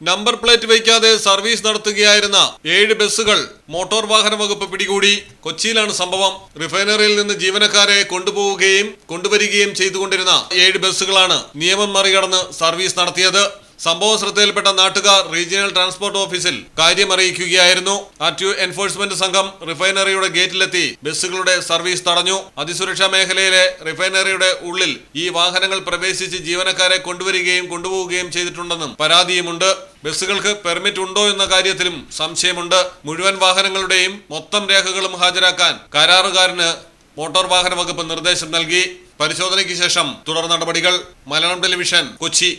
Number plate വയ്ക്കാതെ service നടത്തുകയായിരുന്ന ഏഴ് ബസ്സുകൾ മോട്ടോർ വാഹന വകുപ്പ് പിടികൂടി. കൊച്ചിയിലാണ് സംഭവം. റിഫൈനറിയിൽ നിന്ന് ജീവനക്കാരെ കൊണ്ടുപോവുകയും കൊണ്ടുവരികയും ചെയ്തുകൊണ്ടിരുന്ന ഏഴ് ബസ്സുകളാണ് നിയമം മറികടന്ന് സർവീസ് നടത്തിയത്. സംഭവം ശ്രദ്ധയിൽപ്പെട്ട നാട്ടുകാർ റീജിയണൽ ട്രാൻസ്പോർട്ട് ഓഫീസിൽ കാര്യമറിയിക്കുകയായിരുന്നു. ആർടിഒ എൻഫോഴ്സ്മെന്റ് സംഘം റിഫൈനറിയുടെ ഗേറ്റിലെത്തി ബസ്സുകളുടെ സർവീസ് തടഞ്ഞു. അതിസുരക്ഷാ മേഖലയിലെ റിഫൈനറിയുടെ ഉള്ളിൽ ഈ വാഹനങ്ങൾ പ്രവേശിച്ച് ജീവനക്കാരെ കൊണ്ടുവരികയും കൊണ്ടുപോവുകയും ചെയ്തിട്ടുണ്ടെന്നും പരാതിയുമുണ്ട്. ബസ്സുകൾക്ക് പെർമിറ്റ് ഉണ്ടോ എന്ന കാര്യത്തിലും സംശയമുണ്ട്. മുഴുവൻ വാഹനങ്ങളുടെയും മൊത്തം രേഖകളും ഹാജരാക്കാൻ കരാറുകാരന് മോട്ടോർ വാഹന വകുപ്പ് നിർദ്ദേശം നൽകി. പരിശോധനയ്ക്ക് ശേഷം തുടർ നടപടികൾ. മലയാളം ടെലിവിഷൻ കൊച്ചി.